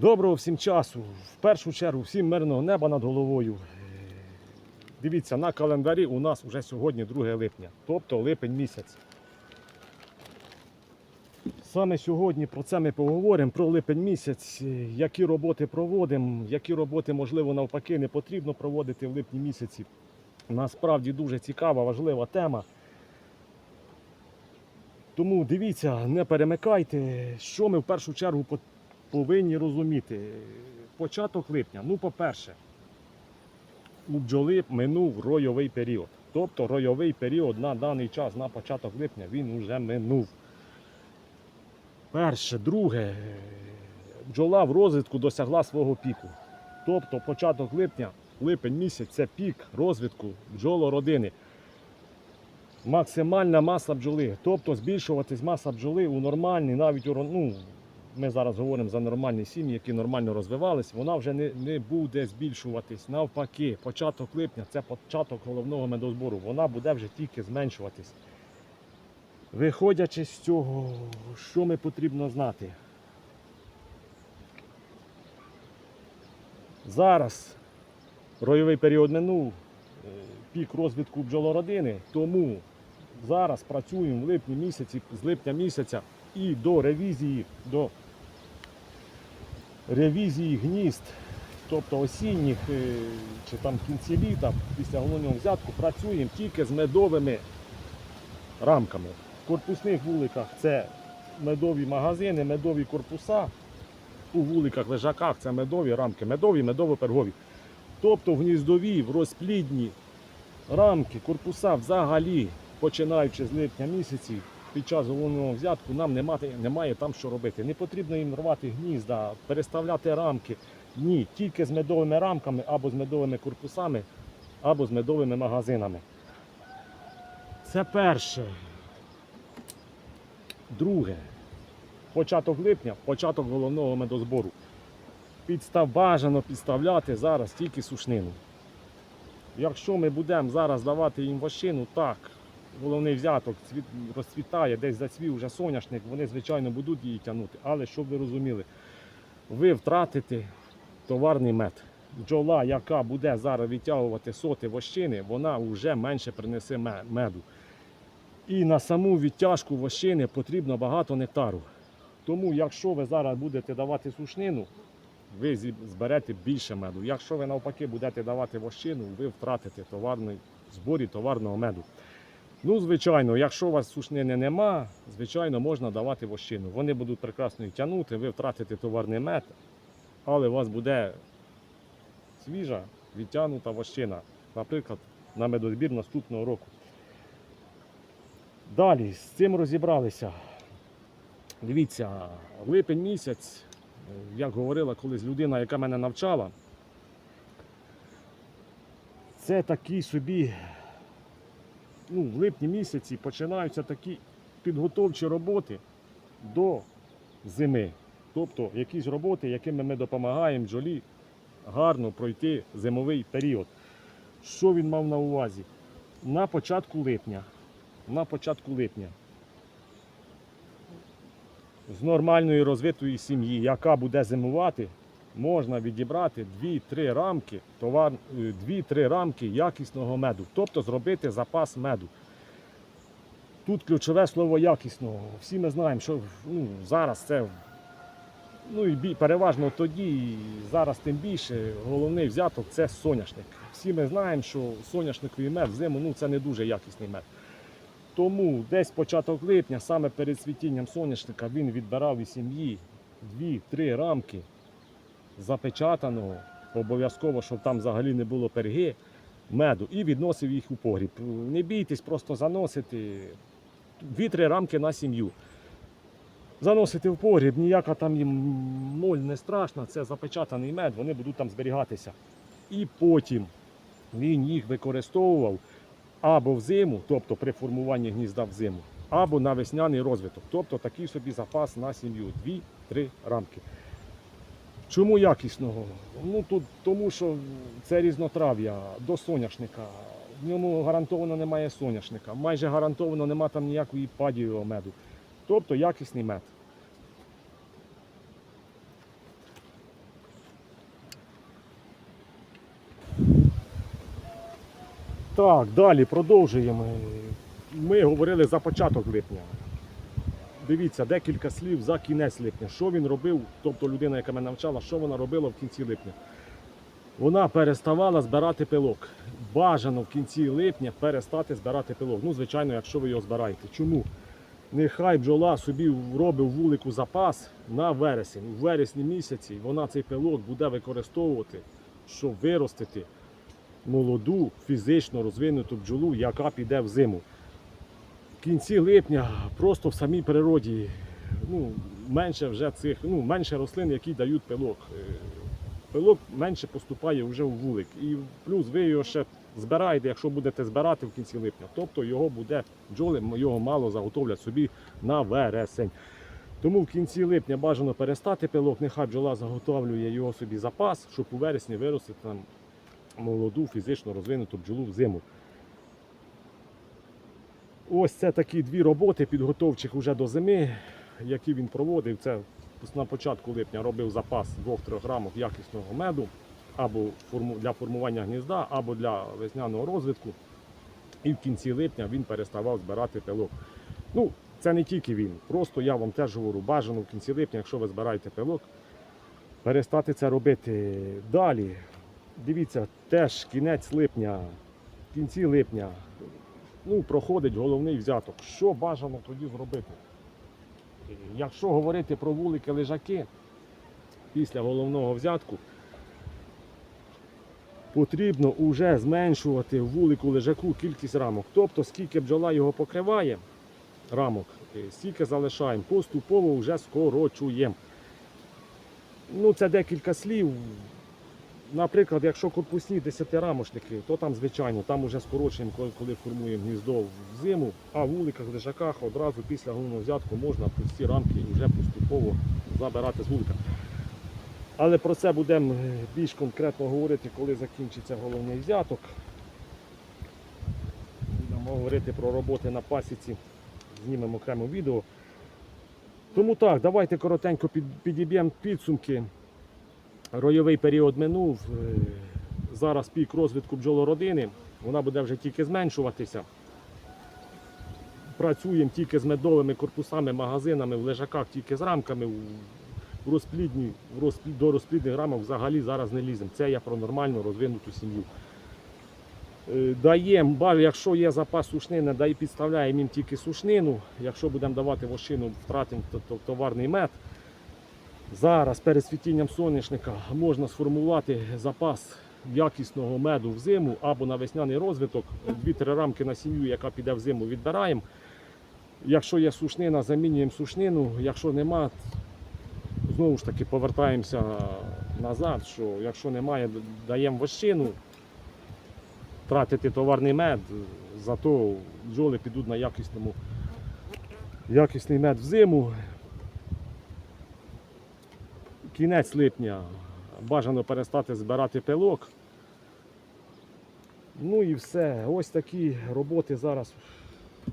Доброго всім часу. В першу чергу всім мирного неба над головою. Дивіться, на календарі у нас вже сьогодні 2 липня, тобто липень місяць. Саме сьогодні про це ми поговоримо, про липень місяць, які роботи проводимо, які роботи, можливо, навпаки, не потрібно проводити в липні місяці. Насправді дуже цікава, важлива тема. Тому дивіться, не перемикайте, що ми в першу чергу повинні розуміти. Початок липня. Ну, по-перше, у бджоли минув ройовий період. Тобто ройовий період на даний час, на початок липня, він вже минув. Перше, друге, бджола в розвитку досягла свого піку. Тобто початок липня, липень місяць це пік розвитку бджолородини. Максимальна маса бджоли. Тобто збільшуватись маса бджоли у нормальній, навіть у ну, ми зараз говоримо за нормальні сім'ї, які нормально розвивались, вона вже не, не буде збільшуватись. Навпаки, початок липня це початок головного медозбору. Вона буде вже тільки зменшуватись. Виходячи з цього, що ми потрібно знати? Зараз ройовий період минув, е, пік розвитку бджолородини, тому зараз працюємо в липні місяці, з липня місяця і до ревізії, до ревізії гнізд, тобто осінніх е, чи там кінці літа, після головного взятку, працюємо тільки з медовими рамками. В корпусних вуликах це медові магазини, медові корпуса. У вуликах, лежаках це медові рамки, медові, медово-пергові. Тобто в гніздові, в розплідні рамки, корпуса взагалі, починаючи з липня місяці, під час головного взятку нам немає, немає там що робити. Не потрібно їм рвати гнізда, переставляти рамки. Ні, тільки з медовими рамками або з медовими корпусами, або з медовими магазинами. Це перше. Друге. Початок липня, початок головного медозбору. Підстав бажано підставляти зараз тільки сушнину. Якщо ми будемо зараз давати їм вощину, так, головний взяток цвіт, розцвітає, десь зацвів вже соняшник, вони, звичайно, будуть її тягнути. Але щоб ви розуміли, ви втратите товарний мед. Бджола, яка буде зараз відтягувати соти вощини, вона вже менше принесе меду. І на саму відтяжку вощини потрібно багато нектару. Тому, якщо ви зараз будете давати сушнину, ви зберете більше меду. Якщо ви навпаки будете давати вощину, ви втратите товарний зборі товарного меду. Ну, звичайно, якщо у вас сушнини нема, звичайно, можна давати вощину. Вони будуть прекрасно її тягнути, ви втратите товарний мед, але у вас буде свіжа, відтягнута вощина, наприклад, на медозбір наступного року. Далі з цим розібралися. Дивіться, липень місяць, як говорила колись людина, яка мене навчала, це такі собі, ну, в липні місяці починаються такі підготовчі роботи до зими. Тобто якісь роботи, якими ми допомагаємо бджолі гарно пройти зимовий період. Що він мав на увазі? На початку липня. На початку липня з нормальної розвитої сім'ї, яка буде зимувати, можна відібрати 2-3 рамки, товар, 2-3 рамки якісного меду, тобто зробити запас меду. Тут ключове слово якісного. Всі ми знаємо, що ну, зараз це ну, і переважно тоді, і зараз тим більше, головний взяток це соняшник. Всі ми знаємо, що соняшниковий мед взиму ну, це не дуже якісний мед. Тому десь початок липня, саме перед світінням соняшника, він відбирав із сім'ї 2-3 рамки запечатаного, обов'язково, щоб там взагалі не було перги, меду, і відносив їх у погріб. Не бійтесь просто заносити 2-3 рамки на сім'ю. Заносити в погріб, ніяка там їм моль не страшна, це запечатаний мед, вони будуть там зберігатися. І потім він їх використовував або взиму, тобто при формуванні гнізда взиму, або на весняний розвиток, тобто такий собі запас на сім'ю 2-3 рамки. Чому якісного? Ну тут Тому що це різнотрав'я до соняшника. В ньому гарантовано немає соняшника. Майже гарантовано нема там ніякої падієвого меду. Тобто якісний мед. Так, далі продовжуємо. Ми говорили за початок липня. Дивіться, декілька слів за кінець липня. Що він робив, тобто людина, яка мене навчала, що вона робила в кінці липня. Вона переставала збирати пилок. Бажано в кінці липня перестати збирати пилок. Ну, звичайно, якщо ви його збираєте. Чому? Нехай бджола собі робить вулику запас на вересень. У вересні місяці вона цей пилок буде використовувати, щоб виростити молоду фізично розвинуту бджолу, яка піде в зиму. В кінці липня просто в самій природі ну, менше вже цих, ну, менше рослин, які дають пилок. Е, Пилок менше поступає вже в вулик. І плюс ви його ще збираєте, якщо будете збирати в кінці липня. Тобто його буде, бджоли його мало заготовлять собі на вересень. Тому в кінці липня бажано перестати пилок, нехай бджола заготовлює його собі запас, щоб у вересні виростити там молоду фізично розвинуту бджолу в зиму. Ось це такі дві роботи підготовчих уже до зими, які він проводив. Це на початку липня робив запас 2-3 грамів якісного меду або для формування гнізда, або для весняного розвитку. І в кінці липня він переставав збирати пилок. Ну, це не тільки він. Просто я вам теж говорю, бажано в кінці липня, якщо ви збираєте пилок, перестати це робити далі. Дивіться, теж кінець липня, в кінці липня ну, проходить головний взяток. Що бажано тоді зробити? Е, Якщо говорити про вулики лежаки після головного взятку, потрібно вже зменшувати вулику лежаку кількість рамок. Тобто, скільки бджола його покриває, рамок, е, стільки залишаємо, поступово вже скорочуємо. Ну, це декілька слів. Наприклад, якщо корпусні 10-рамошники, то там, звичайно, там вже скорочуємо, коли, формуємо гніздо в зиму, а в вуликах, лежаках одразу після головного взятку можна пусті рамки вже поступово забирати з вулика. Але про це будемо е, більш конкретно говорити, коли закінчиться головний взяток. Будемо говорити про роботи на пасіці, знімемо окремо відео. Тому так, давайте коротенько підіб'ємо підсумки. Ройовий період минув. е, Зараз пік розвитку бджолородини. Вона буде вже тільки зменшуватися. Працюємо тільки з медовими корпусами, магазинами, в лежаках, тільки з рамками. В розплідні, в розплід, до розплідних рамок взагалі зараз не ліземо. Це я про нормальну розвинуту сім'ю. Е, Даємо, якщо є запас сушнини, дай підставляємо їм тільки сушнину. Якщо будемо давати вощину, втратимо товарний мед. Зараз перед світінням соняшника можна сформувати запас якісного меду в зиму або на весняний розвиток. Дві-три рамки на сім'ю, яка піде в зиму, відбираємо. Якщо є сушнина, замінюємо сушнину. Якщо нема, знову ж таки повертаємося назад. Що якщо немає, даємо вощину, тратити товарний мед, зато бджоли підуть на якісному, якісний мед в зиму. Кінець липня бажано перестати збирати пилок. Ну і все. Ось такі роботи зараз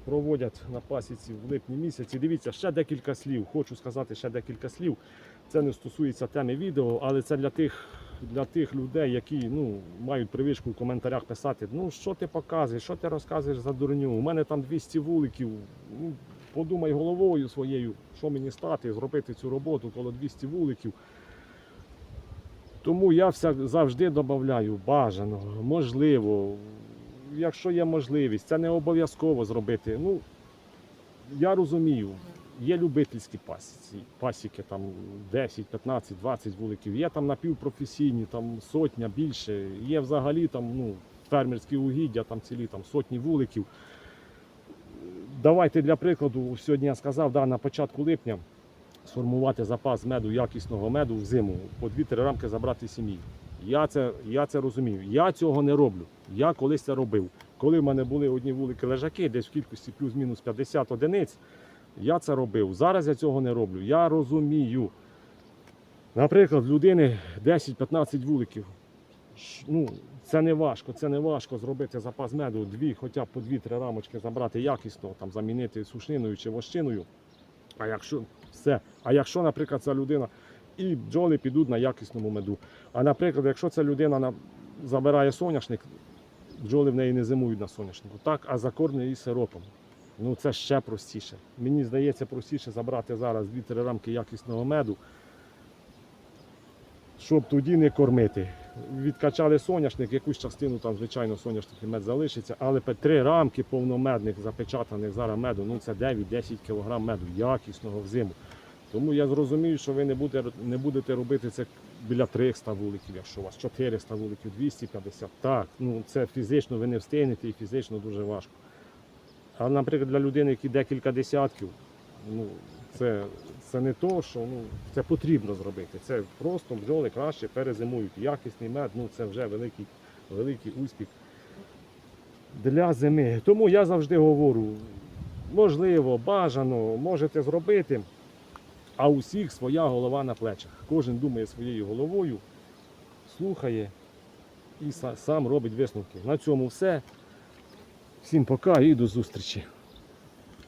проводять на пасіці в липні місяці. Дивіться, ще декілька слів. Хочу сказати ще декілька слів. Це не стосується теми відео, але це для тих, для тих людей, які ну, мають привичку в коментарях писати, ну що ти показуєш, що ти розказуєш за дурню. У мене там 200 вуликів. Ну, подумай головою своєю, що мені стати, зробити цю роботу коло 200 вуликів. Тому я завжди додаю бажано, можливо, якщо є можливість, це не обов'язково зробити. Ну, я розумію, є любительські пасіці, пасіки, там 10, 15, 20 вуликів, є там напівпрофесійні, там сотня більше, є взагалі там ну, фермерські угіддя, там цілі там, сотні вуликів. Давайте для прикладу, сьогодні я сказав, да, на початку липня сформувати запас меду, якісного меду в зиму, по 2-3 рамки забрати сім'ї. Я це, я це розумію. Я цього не роблю. Я колись це робив. Коли в мене були одні вулики лежаки, десь в кількості плюс-мінус 50 одиниць, я це робив. Зараз я цього не роблю. Я розумію. Наприклад, в людини 10-15 вуликів. Ну, це не важко, це не важко зробити запас меду, дві, хоча б по 2-3 рамочки забрати якісно, там, замінити сушниною чи вощиною. А якщо все, а якщо, наприклад, ця людина і бджоли підуть на якісному меду. А наприклад, якщо ця людина на, забирає соняшник, бджоли в неї не зимують на соняшнику. Так, а закормлює її сиропом. Ну це ще простіше. Мені здається, простіше забрати зараз 2-3 рамки якісного меду, щоб тоді не кормити. Відкачали соняшник, якусь частину там, звичайно, соняшник і мед залишиться, але три рамки повномедних запечатаних зараз меду, ну це 9-10 кг меду, якісного в зиму. Тому я зрозумію, що ви не будете, не будете робити це біля 300 вуликів, якщо у вас 400 вуликів, 250. Так, ну це фізично ви не встигнете і фізично дуже важко. А, наприклад, для людини, які декілька десятків, ну, це, це не то, що ну, це потрібно зробити. Це просто бджоли краще перезимують. Якісний мед, ну це вже великий, великий успіх для зими. Тому я завжди говорю, можливо, бажано, можете зробити, а у всіх своя голова на плечах. Кожен думає своєю головою, слухає і сам робить висновки. На цьому все. Всім пока і до зустрічі.